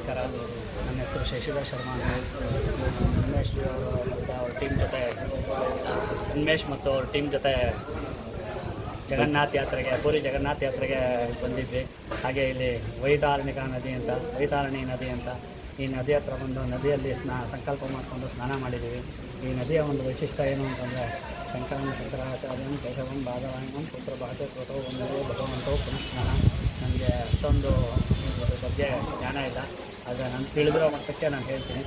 ನಮಸ್ಕಾರ. ನನ್ನ ಹೆಸರು ಶಶಿಧರ್ ಶರ್ಮಾ ಉನ್ಮೇಶ್ ಅವರು ಮತ್ತು ಅವ್ರ ಟೀಮ್ ಜೊತೆ ಉನ್ಮೇಶ್ ಮತ್ತು ಅವ್ರ ಟೀಮ್ ಜೊತೆ, ಜಗನ್ನಾಥ್ ಯಾತ್ರೆಗೆ, ಪೂರಿ ಜಗನ್ನಾಥ್ ಯಾತ್ರೆಗೆ ಬಂದಿದ್ವಿ. ಹಾಗೆ ಇಲ್ಲಿ ವೈತಾರಣಿಕ ನದಿ ಅಂತ ವೈತಾರಣಿ ನದಿ ಅಂತ ಈ ನದಿ ಹತ್ರ ಬಂದು ನದಿಯಲ್ಲಿ ಸ್ನಾ, ಸಂಕಲ್ಪ ಮಾಡಿಕೊಂಡು ಸ್ನಾನ ಮಾಡಿದ್ದೀವಿ. ಈ ನದಿಯ ಒಂದು ವೈಶಿಷ್ಟ್ಯ ಏನು ಅಂತಂದರೆ, ಶಂಕರನ ಶಂಕರಾಚಾರ್ಯಂ ಕೇಶವಂ ಬಾದವಾಯನಂ ಪುತ್ರ ಭಾಷೆ ಕೃತವು ಒಂದು ಭಗವಂತವು ಪುನಃ ನನಗೆ ಅಷ್ಟೊಂದು ಬಗ್ಗೆ ಜ್ಞಾನ ಇಲ್ಲ. ಆದರೆ ನಾನು ತಿಳಿದಿರೋ ಮಟ್ಟಕ್ಕೆ ನಾನು ಹೇಳ್ತೀನಿ.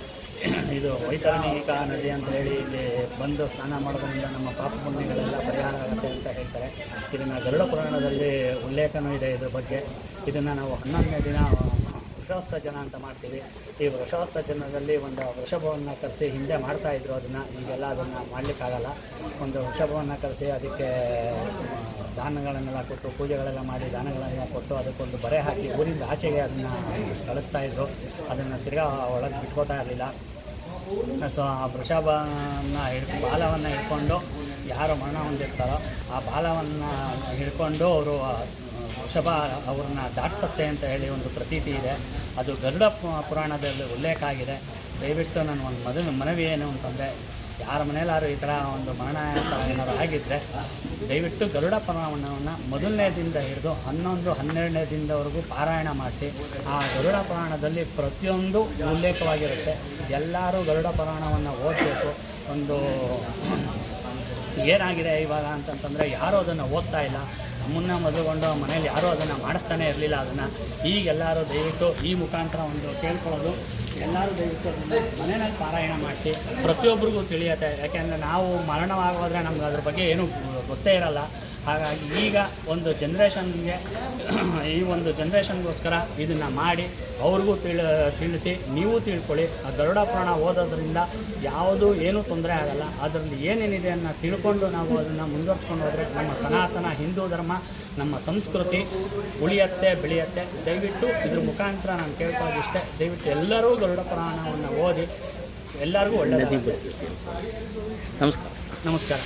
ಇದು ವೈತರಣಿಕಾ ನದಿ ಅಂತ ಹೇಳಿ ಇಲ್ಲಿ ಬಂದು ಸ್ನಾನ ಮಾಡೋದ್ರಿಂದ ನಮ್ಮ ಪಾಪ ಪುಣ್ಯಗಳೆಲ್ಲ ಪರಿಹಾರ ಆಗುತ್ತೆ ಅಂತ ಹೇಳ್ತಾರೆ. ಇದನ್ನು ಗರುಡ ಪುರಾಣದಲ್ಲಿ ಉಲ್ಲೇಖನೂ ಇದೆ ಇದ್ರ ಬಗ್ಗೆ. ಇದನ್ನು ನಾವು ಹನ್ನೊಂದನೇ ದಿನ ವೃಷೋತ್ಸಜನ ಅಂತ ಮಾಡ್ತೀವಿ. ಈ ವೃಷೋತ್ಸಜನದಲ್ಲಿ ಒಂದು ವೃಷಭವನ್ನು ಕರೆಸಿ ಹಿಂದೆ ಮಾಡ್ತಾ ಇದ್ರು ಅದನ್ನು. ಈಗೆಲ್ಲ ಅದನ್ನು ಮಾಡಲಿಕ್ಕಾಗಲ್ಲ. ಒಂದು ವೃಷಭವನ್ನು ಕರೆಸಿ ಅದಕ್ಕೆ ದಾನಗಳನ್ನೆಲ್ಲ ಕೊಟ್ಟು, ಪೂಜೆಗಳೆಲ್ಲ ಮಾಡಿ ದಾನಗಳನ್ನೆಲ್ಲ ಕೊಟ್ಟು ಅದಕ್ಕೊಂದು ಬರೆ ಹಾಕಿ ಊರಿಂದ ಆಚೆಗೆ ಅದನ್ನು ಕಳಿಸ್ತಾ ಇದ್ರು. ಅದನ್ನು ತಿರ್ಗಾ ಒಳಗೆ ಬಿಟ್ಕೋತಾ ಇರಲಿಲ್ಲ. ಸೊ, ಆ ವೃಷಭನ ಹಿಡ್ಕೊ, ಬಾಲವನ್ನು ಹಿಡ್ಕೊಂಡು ಯಾರು ಮರಣ ಹೊಂದಿರ್ತಾರೋ ಆ ಬಾಲವನ್ನು ಹಿಡ್ಕೊಂಡು ಅವರು ವೃಷಭ ಅವ್ರನ್ನ ದಾಟಿಸುತ್ತೆ ಅಂತ ಹೇಳಿ ಒಂದು ಪ್ರತೀತಿ ಇದೆ. ಅದು ಗರುಡ ಪುರಾಣದಲ್ಲಿ ಉಲ್ಲೇಖ ಆಗಿದೆ. ದಯವಿಟ್ಟು ನಾನು ಒಂದು ಮದುವೆ, ಮನವಿ ಏನು ಅಂತಂದರೆ, ಯಾರ ಮನೇಲಾದ್ರು ಈ ಥರ ಒಂದು ಮರಣ ಏನಾದ್ರು ಆಗಿದ್ದರೆ ದಯವಿಟ್ಟು ಗರುಡ ಪುರಾಣವನ್ನು ಮೊದಲನೇ ಹಿಡಿದು ಹನ್ನೊಂದು ಹನ್ನೆರಡನೇ ದಿನದವರೆಗೂ ಪಾರಾಯಣ ಮಾಡಿಸಿ. ಆ ಗರುಡ ಪುರಾಣದಲ್ಲಿ ಪ್ರತಿಯೊಂದು ಉಲ್ಲೇಖವಾಗಿರುತ್ತೆ. ಎಲ್ಲರೂ ಗರುಡ ಪುರಾಣವನ್ನು ಓದಬೇಕು. ಒಂದು ಏನಾಗಿದೆ ಇವಾಗ ಅಂತಂತಂದರೆ, ಯಾರೂ ಅದನ್ನು ಓದ್ತಾ ಇಲ್ಲ. ನಮ್ಮನ್ನ ಮೊದಲುಗೊಂಡು ಮನೇಲಿ ಯಾರೂ ಅದನ್ನು ಮಾಡಿಸ್ತಾನೆ ಇರಲಿಲ್ಲ. ಅದನ್ನು ಈಗ ಎಲ್ಲರೂ ದಯವಿಟ್ಟು ಈ ಮುಖಾಂತರ ಒಂದು ಕೇಳ್ಕೊಳ್ಳೋದು. ಎಲ್ಲರೂ ದಯವಿಟ್ಟು ಅದನ್ನು ಮನೆಯಲ್ಲಿ ಪಾರಾಯಣ ಮಾಡಿಸಿ. ಪ್ರತಿಯೊಬ್ಬರಿಗೂ ತಿಳಿಯುತ್ತೆ. ಯಾಕೆಂದರೆ ನಾವು ಮರಣವಾಗೋದ್ರೆ ನಮ್ಗೆ ಅದ್ರ ಬಗ್ಗೆ ಏನೂ ಗೊತ್ತೇ ಇರಲ್ಲ. ಹಾಗಾಗಿ ಈಗ ಒಂದು ಜನ್ರೇಷನ್ಗೆ ಈ ಒಂದು ಜನ್ರೇಷನ್ಗೋಸ್ಕರ ಇದನ್ನು ಮಾಡಿ ಅವ್ರಿಗೂ ತಿಳಿ ತಿಳಿಸಿ ನೀವು ತಿಳ್ಕೊಳ್ಳಿ. ಆ ಗರುಡ ಪುರಾಣ ಓದೋದ್ರಿಂದ ಯಾವುದು ಏನೂ ತೊಂದರೆ ಆಗಲ್ಲ. ಅದರಲ್ಲಿ ಏನೇನಿದೆ ಅನ್ನ ತಿಳ್ಕೊಂಡು ನಾವು ಅದನ್ನು ಮುಂದುವರ್ಸ್ಕೊಂಡು ಹೋದರೆ ನಮ್ಮ ಸನಾತನ ಹಿಂದೂ ಧರ್ಮ ನಮ್ಮ ಸಂಸ್ಕೃತಿ ಉಳಿಯತ್ತೆ ಬೆಳೆಯತ್ತೆ. ದಯವಿಟ್ಟು ಇದ್ರ ಮುಖಾಂತರ ನಾನು ಕೇಳ್ಕೊಳ್ಳೋದಿಷ್ಟೇ ದಯವಿಟ್ಟು ಎಲ್ಲರೂ ಗರುಡ ಪುರಾಣವನ್ನು ಓದಿ. ಎಲ್ಲರಿಗೂ ಒಳ್ಳೆಯದಾಗಬೇಕು ನಮಸ್ಕಾರ. ನಮಸ್ಕಾರ.